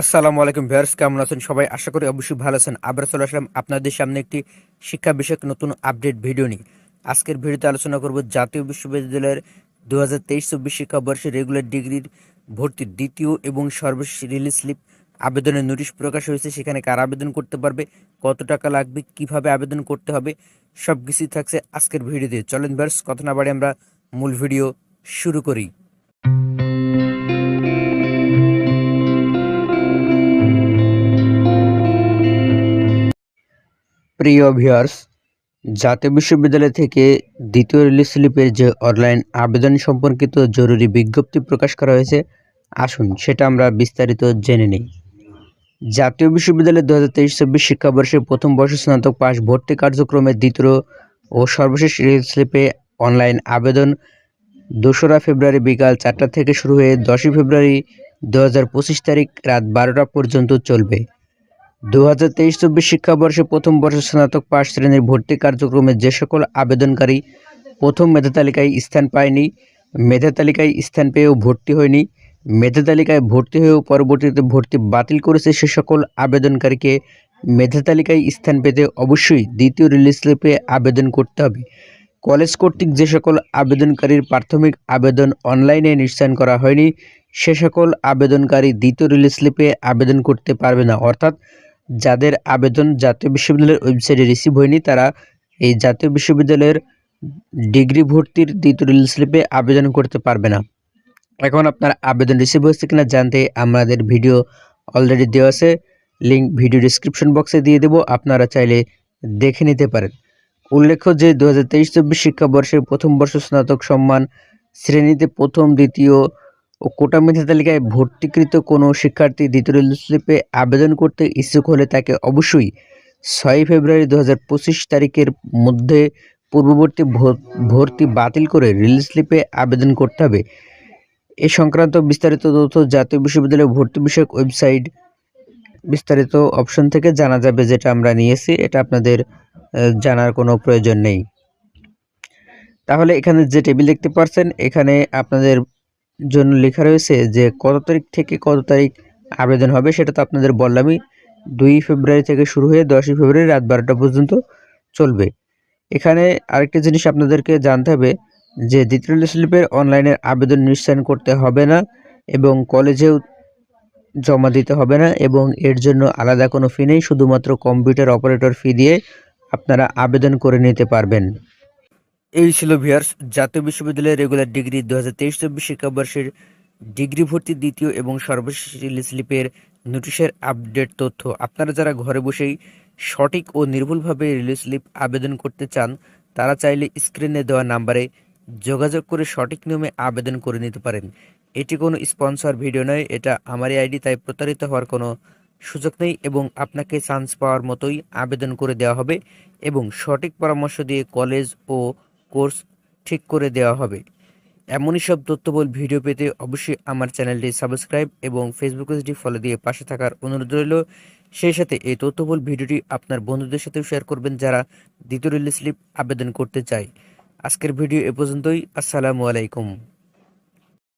আসসালামু আলাইকুম ভিউয়ার্স, কেমন আছেন সবাই? আশা করি অবশ্যই ভালো আছেন। আবার চলে আসলাম আপনাদের সামনে একটি শিক্ষা বিষয়ক নতুন আপডেট ভিডিও নিয়ে। আজকের ভিডিওতে আলোচনা করব জাতীয় বিশ্ববিদ্যালয়ের দু হাজার তেইশ চব্বিশ শিক্ষাবর্ষে রেগুলার ডিগ্রির ভর্তির দ্বিতীয় এবং সর্বশেষ রিলিজ স্লিপ আবেদনের নোটিশ প্রকাশ হয়েছে। সেখানে কার আবেদন করতে পারবে, কত টাকা লাগবে, কীভাবে আবেদন করতে হবে সব কিছুই থাকছে আজকের ভিডিওতে। চলেন ভিউয়ার্স, কথা না বাড়ি আমরা মূল ভিডিও শুরু করি। প্রিয় ভিউয়ার্স, জাতীয় বিশ্ববিদ্যালয় থেকে দ্বিতীয় রিলিজ স্লিপের যে অনলাইন আবেদন সম্পর্কিত জরুরি বিজ্ঞপ্তি প্রকাশ করা হয়েছে, আসুন সেটা আমরা বিস্তারিত জেনে নিই। জাতীয় বিশ্ববিদ্যালয়ের দু হাজার তেইশ চব্বিশ শিক্ষাবর্ষে প্রথম বর্ষ স্নাতক পাশ ভর্তি কার্যক্রমের দ্বিতীয় ও সর্বশেষ রিলিজ স্লিপে অনলাইন আবেদন দোসরা ফেব্রুয়ারি বিকাল চারটা থেকে শুরু হয়ে দশই ফেব্রুয়ারি দু হাজার পঁচিশ তারিখ রাত বারোটা পর্যন্ত চলবে। দু হাজার তেইশ চব্বিশ শিক্ষাবর্ষে প্রথম বর্ষ স্নাতক পাশ শ্রেণির ভর্তি কার্যক্রমে যে সকল আবেদনকারী প্রথম মেধা তালিকায় স্থান পায়নি, মেধা তালিকায় স্থান পেয়েও ভর্তি হয়নি, মেধা তালিকায় ভর্তি হয়েও পরবর্তীতে ভর্তি বাতিল করেছে সে সকল আবেদনকারীকে, মেধা তালিকায় স্থান পেতে অবশ্যই দ্বিতীয় রিলিজ স্লিপে আবেদন করতে হবে। কলেজ কর্তৃক যে সকল আবেদনকারীর প্রাথমিক আবেদন অনলাইনে নিশ্চয়ন করা হয়নি, সে সকল আবেদনকারী দ্বিতীয় রিলিজ স্লিপে আবেদন করতে পারবে না। অর্থাৎ যাদের আবেদন জাতীয় বিশ্ববিদ্যালয়ের ওয়েবসাইটে রিসিভ হয়নি, তারা এই জাতীয় বিশ্ববিদ্যালয়ের ডিগ্রি ভর্তির দ্বিতীয় রিলিজ স্লিপে আবেদন করতে পারবে না। এখন আপনার আবেদন রিসিভ হয়েছে কিনা জানতে আমাদের ভিডিও অলরেডি দেওয়া আছে। লিঙ্ক ভিডিও ডিসক্রিপশন বক্সে দিয়ে দেব, আপনারা চাইলে দেখে নিতে পারেন। উল্লেখ্য যে দু হাজার তেইশ চব্বিশ শিক্ষাবর্ষের প্রথম বর্ষ স্নাতক সম্মান, শ্রেণীতে প্রথম, দ্বিতীয় ও কোটা মেধা তালিকায় ভর্তিকৃত কোনো শিক্ষার্থী দ্বিতীয় স্লিপে আবেদন করতে ইচ্ছুক হলে তাকে অবশ্যই ছয় ফেব্রুয়ারি দু হাজার পঁচিশ তারিখের মধ্যে পূর্ববর্তী ভর- ভর্তি বাতিল করে রিলিজ স্লিপে আবেদন করতে হবে। এ সংক্রান্ত বিস্তারিত তথ্য জাতীয় বিশ্ববিদ্যালয় ভর্তি বিষয়ক ওয়েবসাইট বিস্তারিত অপশন থেকে জানা যাবে যেটা আমরা নিয়েছি, এটা আপনাদের জানার কোনো প্রয়োজন নেই। তাহলে এখানে যে টেবিল দেখতে পাচ্ছেন এখানে আপনাদের জন্য লেখা রয়েছে যে, কত তারিখ থেকে কত তারিখ আবেদন হবে সেটা তো আপনাদের বললামই। দুই ফেব্রুয়ারি থেকে শুরু হয়ে দশই ফেব্রুয়ারি রাত বারোটা পর্যন্ত চলবে। এখানে আরেকটা জিনিস আপনাদেরকে জানতে হবে যে, দ্বিতীয় স্লিপের অনলাইনের আবেদন নিশ্চয়ন করতে হবে না এবং কলেজেও জমা দিতে হবে না এবং এর জন্য আলাদা কোনো ফি নেই, শুধুমাত্র কম্পিউটার অপারেটর ফি দিয়ে আপনারা আবেদন করে নিতে পারবেন। এই ছিল ভিয়ার্স জাতীয় বিশ্ববিদ্যালয়ের রেগুলার ডিগ্রি দু হাজার তেইশ চব্বিশ শিক্ষাবর্ষের ডিগ্রি ভর্তি দ্বিতীয় এবং সর্বশেষ স্লিপের নোটিশের আপডেট তথ্য। আপনারা যারা ঘরে বসেই সঠিক ও নির্ভুলভাবে রিলিজ স্লিপ আবেদন করতে চান, তারা চাইলে স্ক্রিনে দেওয়া নাম্বারে যোগাযোগ করে সঠিক নিয়মে আবেদন করে নিতে পারেন। এটি কোনো স্পন্সর ভিডিও নয়, এটা আমারই আইডি, তাই প্রতারিত হওয়ার কোনো সুযোগ নেই এবং আপনাকে চান্স পাওয়ার মতোই আবেদন করে দেওয়া হবে এবং সঠিক পরামর্শ দিয়ে কলেজ ও কোর্স ঠিক করে দেওয়া হবে। এমনই সব তথ্যবল ভিডিও পেতে অবশ্যই আমার চ্যানেলটি সাবস্ক্রাইব এবং ফেসবুক পেজটি ফলো দিয়ে পাশে থাকার অনুরোধ রইল। সেই সাথে এই তথ্যবল ভিডিওটি আপনার বন্ধুদের সাথেও শেয়ার করবেন যারা দ্বিতীয় রিলিজ স্লিপ আবেদন করতে চায়। আজকের ভিডিও এ পর্যন্তই। আসসালামু আলাইকুম।